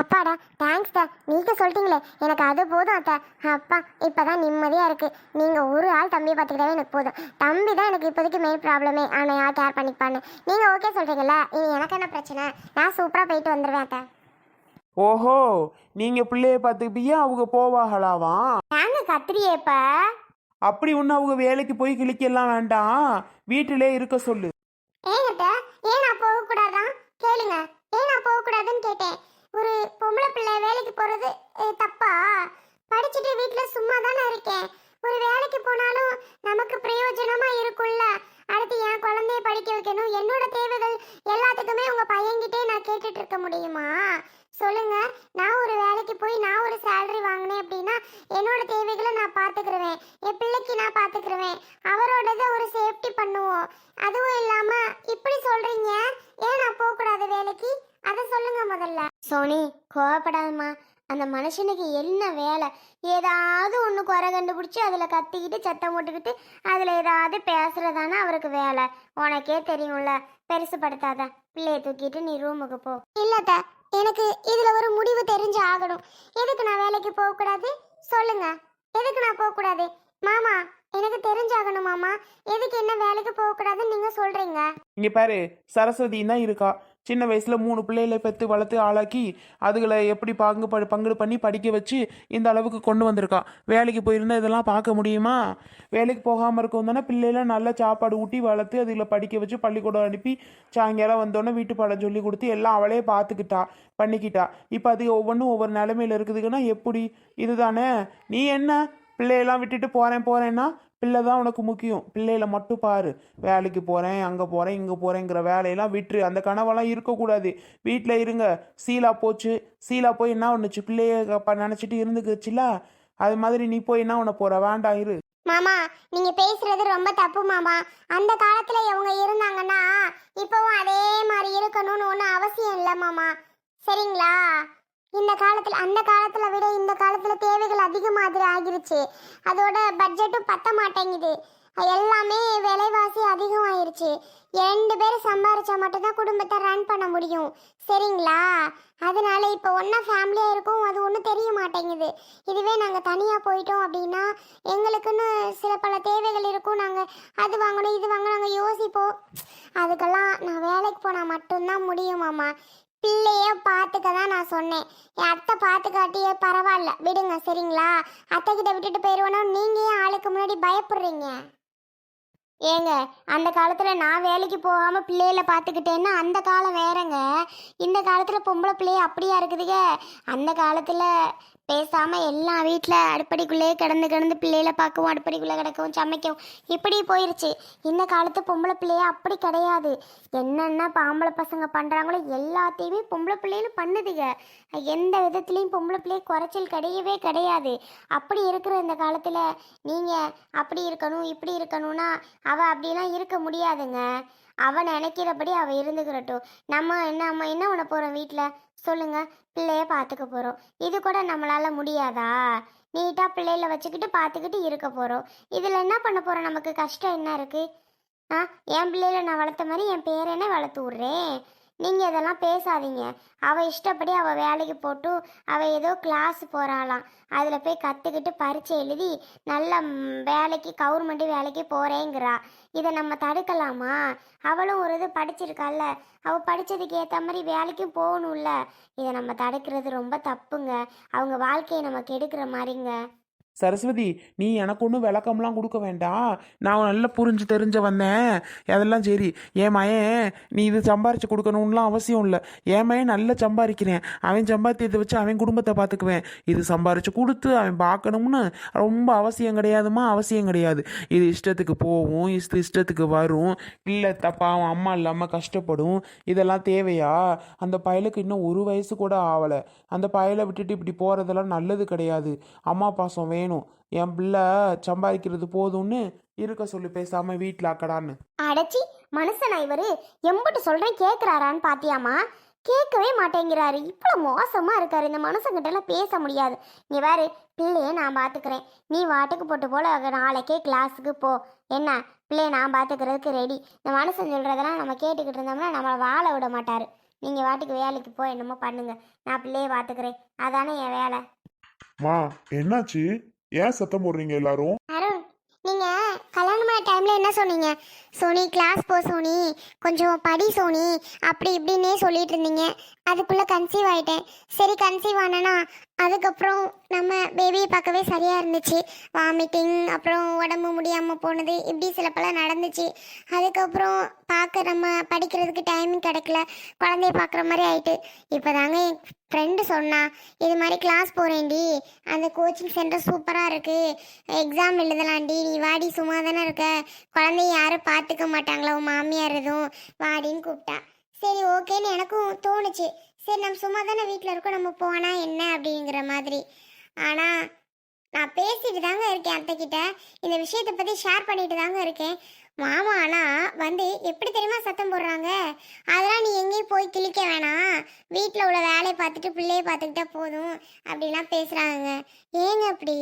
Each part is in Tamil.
அப்பாடா தேங்க்ஸ்டா நீங்க சொல்லிட்டீங்களே. எனக்கு அது போதும் அத்தை. அப்பா இப்பதான் நிம்மதியா இருக்கு. நீங்க ஒரு ஆள் தம்பியை பார்த்துக்கிட்டாவே எனக்கு போதும். தம்பி தான் எனக்கு இப்போதைக்கு மெயின் ப்ராப்ளமே அவனை யார் கேர் பண்ணிப்பான்னு. நீங்க ஓகே சொல்றீங்கல்ல. இனி எனக்கு என்ன பிரச்சனை? நான் சூப்பரா போயிட்டு வந்துடுவேன் அத்தை. ஓஹோ நீங்க பிள்ளைய பார்த்துப்பியே அவங்க போவாகலாவாம் நாங்க கத்திரியேப்பா அப்படி ஒன்று அவங்க வேலைக்கு போய் கிழிக்கலாம் வேண்டாம். வீட்டிலே இருக்க சொல்லு ஏங்கட்ட ஏன் நான் போகக்கூடாதான் கேளுங்க ஏன் நான் போகக்கூடாதுன்னு கேட்டேன் ஒரு பொம்பளை பிள்ளை வேலைக்கு போறது தப்பா? படிச்சுட்டு வீட்டில் சும்மா தானே இருக்கேன். ஒரு வேலைக்கு போனாலும் நமக்கு பிரயோஜனமா இருக்கும்ல. அடுத்து என் குழந்தைய படிக்க வைக்கணும். என்னோட தேவைகள் எல்லாத்துக்குமே உங்க பையன்கிட்டே நான் கேட்டுட்டு இருக்க முடியுமா? சொல்லுங்க. நான் ஒரு வேலைக்கு போய் நான் ஒரு சேலரி வாங்கினேன் அப்படின்னா என்னோட தேவைகளை நான் பார்த்துக்கிருவேன் என் பிள்ளைக்கு நான் பார்த்துக்கிருவேன் அவரோடத ஒரு சேஃப்டி பண்ணுவோம் அதுவும் இல்லாம இப்படி சொல்றீங்க ஏன் நான் போக கூடாது வேலைக்கு அத சொல்லுங்க முதல்ல சோனி கோவப்படாதம்மா. அந்த மனுஷனுக்கு என்ன வேலை? ஏதாவது ஒன்று குறை கண்டுபிடிச்சி அதில் கத்திக்கிட்டு சத்தம் போட்டுக்கிட்டு அதில் ஏதாவது பேசுறதானே அவருக்கு வேலை? உனக்கே தெரியும்ல. பெருசுப்படுத்தாத பிள்ளைய தூக்கிட்டு நீ ரூமுக்கு போ. இல்லத்த எனக்கு இதில் ஒரு முடிவு தெரிஞ்சு ஆகணும். எதுக்கு நான் வேலைக்கு போகக்கூடாது? சொல்லுங்க. எதுக்கு நான் போகக்கூடாது? மாமா எனக்கு தெரிஞ்சாகணும் மாமா. எதுக்கு என்ன வேலைக்கு போகக்கூடாதுன்னு நீங்கள் நீங்க சொல்றீங்க? இங்க பாரு சரஸ்வதி தான் இருக்கா. சின்ன வயசில் மூணு பிள்ளைகளை பெற்று வளர்த்து ஆளாக்கி அதுகளை எப்படி பங்கு ப- பங்கு பண்ணி படிக்க வச்சு இந்த அளவுக்கு கொண்டு வந்திருக்கா. வேலைக்கு போயிருந்தால் இதெல்லாம் பார்க்க முடியுமா? வேலைக்கு போகாமல் இருக்கும் தானே பிள்ளைகளை நல்லா சாப்பாடு ஊட்டி வளர்த்து அதில் படிக்க வச்சு பள்ளிக்கூடம் அனுப்பி சாயங்காலம் வந்தோடனே வீட்டு பாடம் சொல்லி கொடுத்து எல்லாம் அவளே பார்த்துக்கிட்டா பண்ணிக்கிட்டா. இப்போ அது ஒவ்வொன்றும் ஒவ்வொரு நிலமையில் இருக்குதுங்கன்னா எப்படி? இதுதானே. நீ என்ன? பிள்ளையெல்லாம் விட்டுட்டு போகிறேன் போகிறேன்னா பிள்ளை தான் உனக்கு முக்கியம். பிள்ளையில மட்டும் பாரு. வேலைக்கு போகிறேன் அங்கே போகிறேன் இங்கே போகிறேங்கிற வேலையெல்லாம் விட்டுரு. அந்த கனவெல்லாம் இருக்கக்கூடாது. வீட்டில் இருங்க. சீலா போச்சு. சீலா போய் என்ன ஒன்றுச்சு பிள்ளைய நினச்சிட்டு இருந்துக்குச்சுல? அது மாதிரி நீ போய் என்ன ஒன்று போகிற வேண்டாம் இரு. மாமா நீங்க பேசுறது ரொம்ப தப்பு மாமா. அந்த காலத்துல இவங்க இருந்தாங்கன்னா இப்பவும் அதே மாதிரி இருக்கணும்னு ஒன்றும் அவசியம் இல்லை மாமா. சரிங்களா? இந்த காலத்துல அந்த காலத்துல விட இந்த காலத்துல தேவைகள் அதிக மாதிரி ஆகிருச்சு. அதோட பட்ஜெட்டும் பத்த மாட்டேங்குது. எல்லாமே விலைவாசி அதிகமாயிருச்சு. ரெண்டு பேரும் சம்பாரிச்சா மட்டும்தான் குடும்பத்தை ரன் பண்ண முடியும். சரிங்களா? அதனால இப்போ ஒன்றா ஃபேமிலியாக இருக்கும். அது ஒன்றும் தெரிய மாட்டேங்குது. இதுவே நாங்கள் தனியாக போயிட்டோம் அப்படின்னா எங்களுக்குன்னு சில பல தேவைகள் இருக்கும். நாங்கள் அது வாங்கணும் இது வாங்கணும் நாங்கள் யோசிப்போம். அதுக்கெல்லாம் நான் வேலைக்கு போனால் மட்டும்தான் முடியுமாம்மா பிள்ளைய பார்த்துக்க தான் நான் சொன்னேன். என் அத்தை பார்த்துக்காட்டியே பரவாயில்ல. விடுங்க சரிங்களா? அத்தை கிட்ட விட்டுட்டு போயிடுவோன்னா நீங்கள் ஏன் ஆளுக்கு முன்னாடி பயப்படுறீங்க? ஏங்க அந்த காலத்தில் நான் வேலைக்கு போகாமல் பிள்ளைகளை பார்த்துக்கிட்டேன்னா அந்த காலம் வேறங்க. இந்த காலத்தில் பொம்பளை பிள்ளைய அப்படியா இருக்குதுங்க? அந்த காலத்தில் பேசாமல் எல்லாம் வீட்டில் அடுப்படிக்குள்ளேயே கிடந்து கிடந்து பிள்ளைகளை பார்க்கவும் அடுப்படிக்குள்ளே கிடக்கவும் சமைக்கவும். இப்படி போயிருச்சு. இந்த காலத்து பொம்பளை பிள்ளைய அப்படி கிடையாது. என்னென்ன ஆம்பளை பசங்க பண்ணுறாங்களோ எல்லாத்தையுமே பொம்பளை பிள்ளைகளும் பண்ணுதுங்க எந்த விதத்துலேயும் பொம்பளை பிள்ளைய குறைச்சல் கிடையவே கிடையாது. அப்படி இருக்கிற இந்த காலத்தில் நீங்கள் அப்படி இருக்கணும் இப்படி இருக்கணும்னா அவள் அப்படிலாம் இருக்க முடியாதுங்க. அவள் நினைக்கிறபடி அவள் இருந்துக்கிறட்டும். நம்ம என்ன நம்ம என்ன பண்ண போகிறோம் வீட்டில் சொல்லுங்க. பிள்ளைய பார்த்துக்க போகிறோம் இது கூட நம்மளால முடியாதா? நீட்டாக பிள்ளைகளை வச்சுக்கிட்டு பார்த்துக்கிட்டு இருக்க போகிறோம் இதில் என்ன பண்ண போகிறோம் நமக்கு கஷ்டம் என்ன இருக்குது ஆ என் பிள்ளையில நான் வளர்த்த மாதிரி என் பேரனே வளர்த்து விட்றேன். நீங்கள் இதெல்லாம் பேசாதீங்க. அவள் இஷ்டப்படி அவள் வேலைக்கு போட்டு அவள் ஏதோ கிளாஸ் போகிறாளாம் அதில் போய் கற்றுக்கிட்டு பரீட்சை எழுதி நல்ல வேலைக்கு கவர்மெண்ட்டு வேலைக்கு போகிறேங்கிறா இதை நம்ம தடுக்கலாமா? அவளும் ஒரு இது படிச்சிருக்கால அவள் படித்ததுக்கு ஏற்ற மாதிரி வேலைக்கும் போகணும்ல. இதை நம்ம தடுக்கிறது ரொம்ப தப்புங்க. அவங்க வாழ்க்கையை நம்ம கெடுக்கிற மாதிரிங்க. சரஸ்வதி நீ எனக்கு ஒன்றும் விளக்கம்லாம் கொடுக்க வேண்டாம். நான் நல்லா புரிஞ்சு தெரிஞ்ச வந்தேன். அதெல்லாம் சரி. என் மயன் நீ இது சம்பாரித்து கொடுக்கணும்லாம் அவசியம் இல்லை. என் மயன் நல்லா சம்பாதிக்கிறேன். அவன் சம்பாத்தியத்தை வச்சு அவன் குடும்பத்தை பார்த்துக்குவேன் இது சம்பாரித்து கொடுத்து அவன் பார்க்கணும்னு ரொம்ப அவசியம் கிடையாதுமா அவசியம் கிடையாது. இது இஷ்டத்துக்கு போகும். இஷ்ட இஷ்டத்துக்கு வரும். இல்லை தப்பா அவன் அம்மா இல்லாமல் கஷ்டப்படும். இதெல்லாம் தேவையா? அந்த பயலுக்கு இன்னும் ஒரு வயசு கூட ஆகலை அந்த பயலை விட்டுட்டு இப்படி போகிறதெல்லாம் நல்லது கிடையாது. அம்மா பாசம் வேணும். என் பிள்ளை சம்பாதிக்கிறது போதும்னு இருக்க சொல்லி பேசாமல் வீட்டில் அக்கடான்னு. அடைச்சி மனுஷனா இவரு? எம்பிட்டு சொல்றேன் கேக்குறாரான்னு பாத்தியாமா கேட்கவே மாட்டேங்கிறாரு. இவ்வளோ மோசமா இருக்காரு. இந்த மனுஷங்கிட்ட எல்லாம் பேச முடியாது. நீ வேறு பிள்ளைய நான் பாத்துக்கிறேன். நீ வாட்டுக்கு போட்டு போல நாளைக்கே கிளாஸுக்கு போ. என்ன? பிள்ளைய நான் பாத்துக்கிறதுக்கு ரெடி இந்த மனுஷன் சொல்றதெல்லாம் நம்ம கேட்டுக்கிட்டு இருந்தோம்னா நம்மளை வாழ விட மாட்டாரு. நீங்கள் வாட்டுக்கு வேலைக்கு போய் என்னமோ பண்ணுங்க. நான் பிள்ளைய பார்த்துக்கிறேன் அதானே என் வேலை. மா என்னாச்சு? ஏன் சத்தம் போடுறீங்க எல்லாரும்? அருண் நீங்க கல்யாணம் பண்ண என்ன சொன்னீங்க? சோனி கிளாஸ் போ சோனி கொஞ்சம் படி சோனி அப்படி இப்படின்னே சொல்லிட்டு இருந்தீங்க. அதுக்குள்ள கன்சீவ் ஆயிட்டேன். சரி கன்சீவ் ஆனனா அதுக்கப்புறம் நம்ம பேபியை பார்க்கவே சரியாக இருந்துச்சு. வாமிட்டிங் அப்புறம் உடம்பு முடியாமல் போனது இப்படி சில பல நடந்துச்சு. அதுக்கப்புறம் பார்க்க நம்ம படிக்கிறதுக்கு டைமிங் கிடைக்கல. குழந்தைய பார்க்குற மாதிரி ஆயிட்டு. இப்போ தாங்க என் ஃப்ரெண்டு சொன்னா இது மாதிரி கிளாஸ் போகிறேன்டி அந்த கோச்சிங் சென்டர் சூப்பராக இருக்குது எக்ஸாம் எழுதலாண்டி நீ வாடி சும்மா தானே இருக்க. குழந்தைய யாரும் பார்த்துக்க மாட்டாங்களா? உன் மாமியார் எதுவும்? வாடின்னு கூப்பிட்டா. சரி ஓகேன்னு எனக்கும் தோணுச்சு. சரி நம்ம சும்மா தானே வீட்டில் இருக்கோம். நம்ம போனால் என்ன அப்படிங்கிற மாதிரி. ஆனால் நான் பேசிட்டு தாங்க இருக்கேன் அத்தைக்கிட்ட இந்த விஷயத்தை பற்றி ஷேர் பண்ணிட்டு தாங்க இருக்கேன். மாமா ஆனால் வந்து எப்படி தெரியுமா சத்தம் போடுறாங்க? அதெல்லாம் நீ எங்கேயும் போய் கிழிக்க வேணாம். வீட்டில் உள்ள வேலையை பார்த்துட்டு பிள்ளைய பார்த்துக்கிட்டா போதும் அப்படிலாம் பேசுகிறாங்க ஏங்க அப்படி?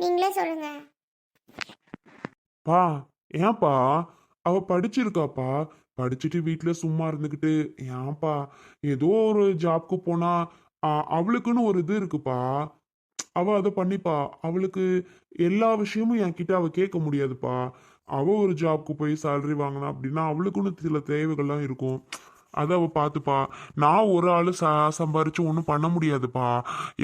நீங்களே சொல்லுங்கள் பா ஏன்பா? அவ படிச்சிருக்காப்பா. படிச்சுட்டு வீட்டில் சும்மா இருந்துக்கிட்டு ஏன்பா ஏதோ ஒரு ஜாப்க்கு போனா ஆ, அவளுக்குன்னு ஒரு இது இருக்குப்பா. அவ அதை பண்ணிப்பா. அவளுக்கு எல்லா விஷயமும் என்கிட்ட அவ கேட்க முடியாதுப்பா. அவ ஒரு ஜாப்க்கு போய் சேலரி வாங்கினா அப்படின்னா அவளுக்குன்னு சில தேவைகள்லாம் இருக்கும். அதை அவள் பார்த்துப்பா நான் ஒரு ஆள் ச சம்பாரிச்சு ஒன்றும் பண்ண முடியாதுப்பா.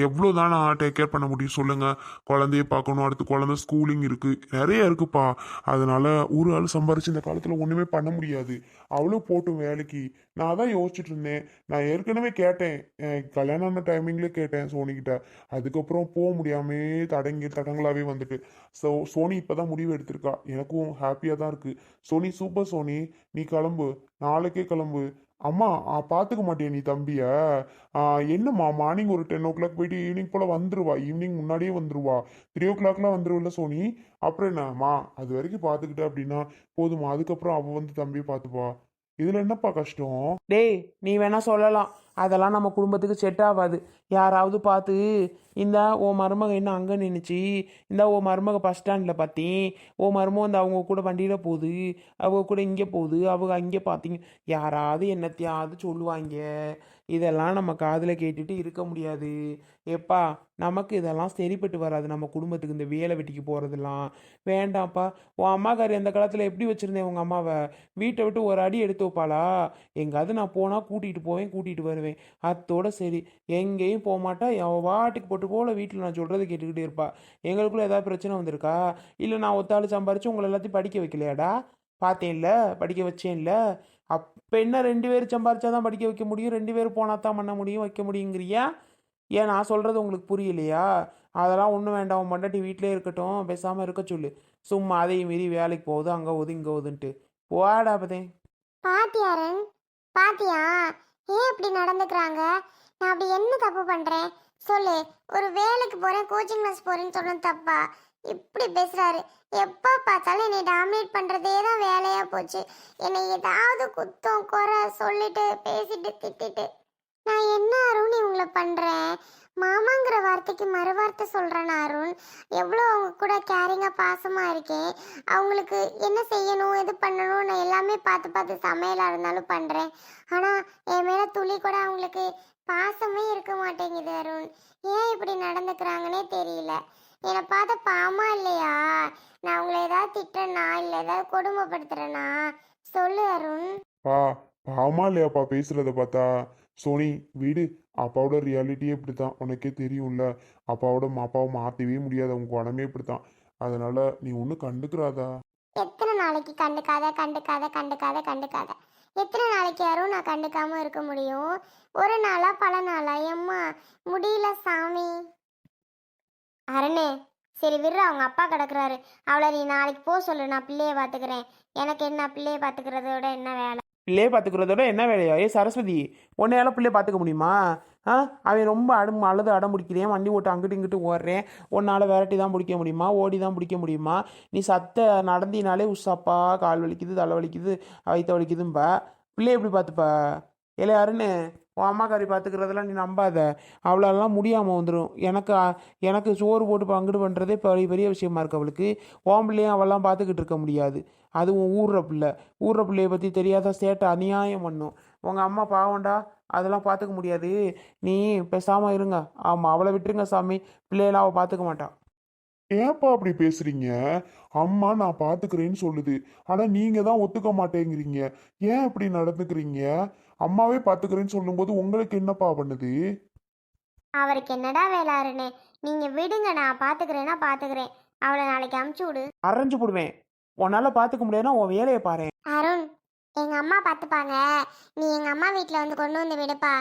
எவ்வளோ தான் நான் டேக் கேர் பண்ண முடியும் சொல்லுங்கள் குழந்தைய பார்க்கணும். அடுத்து குழந்தை ஸ்கூலிங் இருக்குது நிறைய இருக்குப்பா. அதனால் ஒரு ஆள் சம்பாரிச்சு இந்த காலத்தில் ஒன்றுமே பண்ண முடியாது. அவளும் போட்டும் வேலைக்கு. நான் தான் யோசிச்சுட்டு இருந்தேன். நான் ஏற்கனவே கேட்டேன். கல்யாணம் ஆன டைமிங்லேயே கேட்டேன் சோனிக்கிட்ட அதுக்கப்புறம் போக முடியாமே தடங்கி தடங்களாகவே வந்துட்டு. ஸோ சோனி இப்போ தான் முடிவு எடுத்திருக்கா. எனக்கும் ஹாப்பியாக தான் இருக்குது சோனி சூப்பர் சோனி. நீ கிளம்பு. நாளைக்கே கிளம்பு. அம்மா பார்த்துக்க மாட்டியா நீ தம்பிய. என்னம்மா மார்னிங் ஒரு டென் ஓ கிளாக் போயிட்டு ஈவினிங் போல் வந்துருவா. ஈவினிங் முன்னாடியே வந்துருவா. த்ரீ ஓ கிளாக்லாம் வந்துருவில்ல சோனி? அப்புறம் என்னம்மா அது வரைக்கும் பார்த்துக்கிட்ட அப்படின்னா போதுமா? அதுக்கப்புறம் அவள் வந்து தம்பியை பார்த்துப்பா இதில் என்னப்பா கஷ்டம்? டேய் நீ வேணால் சொல்லலாம். அதெல்லாம் நம்ம குடும்பத்துக்கு செட் ஆகாது. யாராவது பார்த்து இந்த ஓ மருமக என்ன அங்கே நின்றுச்சு இந்த ஓ மருமக பஸ் ஸ்டாண்டில் பார்த்தேன் ஓ மருமகம் இந்த அவங்க கூட வண்டியில் போகுது. அவங்க கூட இங்கே போகுது. அவங்க அங்கே பார்த்தீங்க யாராவது என்னத்தையாவது சொல்லுவாங்க. இதெல்லாம் நம்ம காதில் கேட்டுட்டு இருக்க முடியாது. எப்பா நமக்கு இதெல்லாம் சரிப்பட்டு வராது. நம்ம குடும்பத்துக்கு இந்த வேலை வெட்டிக்கு போகிறதெல்லாம் வேண்டாம்ப்பா. உன் அம்மாக்காரி அந்த காலத்தில் எப்படி வச்சுருந்தேன் உங்கள் அம்மாவை? வீட்டை விட்டு ஒரு அடி எடுத்து வைப்பாளா? எங்காவது நான் போனால் கூட்டிகிட்டு போவேன் கூட்டிகிட்டு வருவேன். அத்தோட சரி. எங்கேயும் போக மாட்டா. வாட்டுக்கு போட்டு போல வீட்டில் நான் சொல்கிறத கேட்டுக்கிட்டே இருப்பா. எங்களுக்குள்ளே ஏதாவது பிரச்சனை வந்திருக்கா? இல்லை நான் ஒத்தாள் சம்பாரித்து உங்களை எல்லாத்தையும் படிக்க வைக்கலையாடா? பார்த்தேன்ல படிக்க வச்சேன்ல. அப்போ என்ன ரெண்டு பேர் சம்பாரிச்சா தான் படிக்க வைக்க முடியும்? ரெண்டு பேர் போனால் தான் பண்ண முடியும் வைக்க முடியுங்கிறியா? ஏன் நான் சொல்கிறது உங்களுக்கு புரியலையா? அதெல்லாம் ஒன்றும் வேண்டாம். உன் மண்டாட்டி வீட்டிலே இருக்கட்டும். பேசாமல் இருக்க சொல்லு. சும்மா அதையும் மீறி வேலைக்கு போகுது அங்கே ஓது இங்கே ஓதுன்ட்டு போடா பதே பாத்தியாரன் பாத்தியா? ஏன் இப்படி நடந்துக்கிறாங்க? நான் அப்படி என்ன தப்பு பண்றேன்? சொல்லு. ஒரு வேலைக்கு போறேன் கோச்சிங் கிளாஸ் போறேன்னு சொன்னது தப்பா? இப்படி பேசுறாரு. எப்போ பார்த்தாலும் என்னை டாமினேட் பண்றதே தான் வேலையா போச்சு. என்னை ஏதாவது குத்தம் குறை சொல்லிட்டு பேசிட்டு திட்டிட்டு. நான் என்ன அருண் இவங்கள பண்றேன்? மாமாங்கிற வார்த்தைக்கு மறுவார்த்தை சொல்கிறேன் அருண். எவ்வளோ அவங்க கூட கேரிங்காக பாசமாக இருக்கேன் அவங்களுக்கு என்ன செய்யணும் எது பண்ணணும் நான் எல்லாமே பார்த்து பார்த்து சமையலாக இருந்தாலும் பண்ணுறேன் ஆனால் என் மேலே துளி கூட அவங்களுக்கு பாசமே இருக்க மாட்டேங்குது அருண். ஏன் இப்படி நடந்துக்கிறாங்கன்னே தெரியல. என்னை பார்த்த பாமா இல்லையா? நான் அவங்கள ஏதாவது திட்டுறேனா? இல்லை ஏதாவது கொடுமைப்படுத்துறேனா? சொல்லு அருண். பா பாமா இல்லையாப்பா பேசுறத பார்த்தா? சோனி வீடு. அப்பாவோட ரியாலிட்டியே இப்படி தான் உனக்கே தெரியும்ல. அப்பாவோட அப்பாவை மாற்றவே முடியாது. அவங்க உடம்பே இப்படி தான் அதனால நீ ஒன்றும் கண்டுக்கிறாதா? எத்தனை நாளைக்கு கண்டுக்காத கண்டுக்காத கண்டுக்காத கண்டுக்காத? எத்தனை நாளைக்கு யாரும் நான் கண்டுக்காம இருக்க முடியும்? ஒரு நாளா பல நாளா? எம்மா முடியல சாமி. அரணே சரி விடுற. அவங்க அப்பா கிடக்குறாரு. அவளை நீ நாளைக்கு போக சொல்லு. நான் பிள்ளையை பார்த்துக்கிறேன். எனக்கு என்ன பிள்ளையை பார்த்துக்கிறதோட என்ன வேலை? பிள்ளையே பார்த்துக்கிறதோட என்ன வேலையா? ஏ சரஸ்வதி உன்னையால பிள்ளைய பார்த்துக்க முடியுமா? ஆ? அவன் ரொம்ப அடம் அழுது அடம் பிடிக்கிறேன். வண்டி ஓட்டு அங்கிட்டு இங்கிட்டு ஓடுறேன். உன்னால் விரட்டி தான் பிடிக்க முடியுமா? ஓடி தான் பிடிக்க முடியுமா? நீ சத்த நடந்தினாலே உஷாப்பா கால் வலிக்குது தலை வலிக்குது வயிற்ற வலிக்குதும்பா. பிள்ளைய எப்படி பார்த்துப்பா? இல்லை யாருன்னு உன் அம்மாக்காரி பார்த்துக்கிறதெல்லாம் நீ நம்பாத. அவளாலாம் முடியாமல் வந்துடும் எனக்கு எனக்கு சோறு போட்டு பங்குடு பண்ணுறதே பெரிய பெரிய விஷயமா இருக்கு அவளுக்கு. ஓம்பிள்ளையும் அவள்லாம் பார்த்துக்கிட்டு இருக்க முடியாது. அதுவும் ஊர்ற பிள்ளை. ஊர்ற பிள்ளைய பற்றி தெரியாத சேட்டை அநியாயம் பண்ணும். உங்கள் அம்மா பாவம்டா அதெல்லாம் பார்த்துக்க முடியாது. நீ பேசாமல் இருங்க. ஆமாம் அவளை விட்டுருங்க சாமி. பிள்ளையெல்லாம் அவள் பார்த்துக்க மாட்டான் ஏன்ப்பா அப்படி பேசுறீங்க? அம்மா நான் பாத்துக்கிறேன்னு சொல்லுது. ஆனா நீங்க தான் ஒத்துக்க மாட்டேங்கிறீங்க. ஏன் இப்படி நடந்துக்கிறீங்க? அம்மாவே பாத்துக்கிறேன்னு சொல்லும்போது உங்களுக்கு என்னப்பா பண்ணுது? அவருக்கு என்னடா வேலை அருணே? நீங்க விடுங்க நான் பாத்துக்கிறேன்னா பாத்துக்கிறேன். அவளை நாளைக்கு அமுச்சு விடு. அரைஞ்சு போடுவேன். உன்னால பார்த்துக்க முடியாதுன்னா உன் வேலையை பாரு. அருண் எங்க அம்மா பார்த்துப்பாங்க நீ எங்க அம்மா வீட்டில் வந்து கொண்டு வந்து விடுப்பா.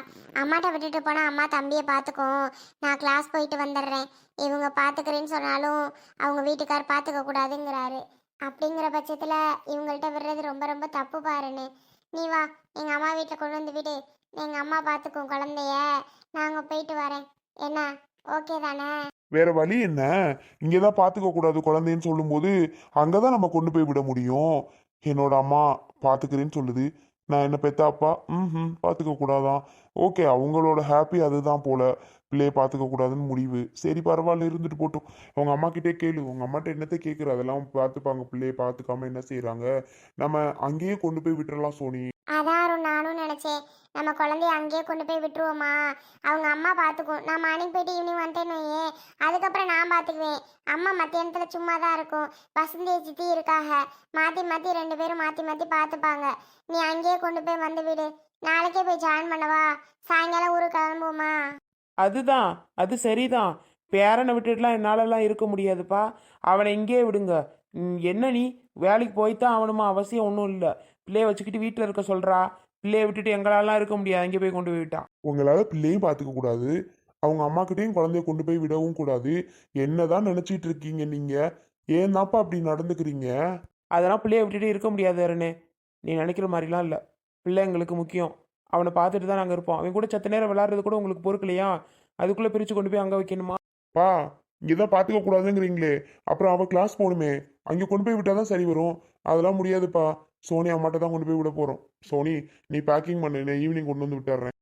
அம்மாட்ட விட்டுட்டு போனா அம்மா தம்பியை பார்த்துக்கும் நான் கிளாஸ் போயிட்டு வந்துடுறேன். இவங்க பார்த்துக்கிறேன்னு சொன்னாலும் அவங்க வீட்டுக்கார் பார்த்துக்க கூடாதுங்கிறாரு. அப்படிங்கிற பட்சத்தில் இவங்கள்ட்ட விடுறது ரொம்ப ரொம்ப தப்பு பாருன்னு நீ வா எங்கள் அம்மா வீட்டில் கொண்டு வந்து விடு. எங்கள் அம்மா பார்த்துக்கும் குழந்தைய. நாங்கள் போயிட்டு வரேன். என்ன? ஓகே தானே? வேற வழி என்ன? இங்கதான் பார்த்துக்க கூடாது குழந்தைன்னு சொல்லும்போது அங்கே தான் நம்ம கொண்டு போய் விட முடியும். என்னோட அம்மா பார்த்துக்கிறேன்னு சொல்லுது. நான் என்ன பெத்த அப்பா? ம் பாத்துக்க கூடாதான். ஓகே அவங்களோட ஹாப்பி அதுதான் போல. பிள்ளைய பார்த்துக்க கூடாதுன்னு முடிவு. சரி பரவாயில்ல இருந்துட்டு போட்டும். உங்கள் அம்மா கிட்டே கேளு. உங்க அம்மாட்ட என்னத்தை கேட்குற அதெல்லாம் பார்த்துப்பாங்க பிள்ளைய பார்த்துக்காம என்ன செய்யறாங்க நம்ம அங்கேயே கொண்டு போய் விட்டுறலாம் சோனி. அதான் நானும் நினைச்சேன். நம்ம குழந்தைய அங்கேயே கொண்டு போய் விட்டுருவோமா? அவங்க அம்மா பார்த்துக்கும். நான் மார்னிங் போயிட்டு ஈவினிங் வந்துட்டேன்னு அதுக்கப்புறம் நான் பார்த்துக்குவேன். அம்மா மத்தியானத்தில் சும்மா தான் இருக்கும். வசந்தி சித்தி இருக்காக. மாற்றி மாற்றி ரெண்டு பேரும் மாற்றி மாற்றி பார்த்துப்பாங்க. நீ அங்கேயே கொண்டு போய் வந்து விடு. நாளைக்கே போய் ஜாயின் பண்ணவா? சாயங்காலம் ஊருக்கு கிளம்புவோமா? அதுதான். அது சரிதான். பேரனை விட்டுட்டுலாம் என்னாலலாம் இருக்க முடியாதுப்பா. அவனை இங்கேயே விடுங்க. என்ன நீ? வேலைக்கு போய்த்தான் அவனுமா அவசியம் ஒன்றும் இல்லை. பிள்ளைய வச்சுக்கிட்டு வீட்டில் இருக்க சொல்கிறா பிள்ளைய விட்டுட்டு எங்களாலாம் இருக்க முடியாது. அங்கே போய் கொண்டு போய் விட்டா. உங்களால பிள்ளையும் பார்த்துக்க கூடாது. அவங்க அம்மா கிட்டயும் குழந்தைய கொண்டு போய் விடவும் கூடாது. என்னதான் நினைச்சிட்டு இருக்கீங்க நீங்க? ஏன்னாப்பா அப்படி நடந்துக்கிறீங்க? அதெல்லாம் பிள்ளைய விட்டுட்டு இருக்க முடியாது அருணே. நீ நினைக்கிற மாதிரிலாம் இல்லை. பிள்ளை எங்களுக்கு முக்கியம். அவனை பார்த்துட்டு தான் நாங்கள் இருப்போம். அவன் கூட சத்த நேரம் விளாட்றது கூட உங்களுக்கு பொறுக்கலையா அதுக்குள்ளே பிரித்து கொண்டு போய் அங்கே வைக்கணுமா? பா இங்கதான் பாத்துக்க கூடாதுங்கிறீங்களே. அப்புறம் அவ கிளாஸ் போகணுமே. அங்க கொண்டு போய் விட்டாதான் சரி வரும். அதெல்லாம் முடியாதுப்பா. சோனி அம்மாட்ட தான் கொண்டு போய் விட போறோம். சோனி நீ பேக்கிங் பண்ணு நான் ஈவினிங் கொண்டு வந்து விட்டுறேன்.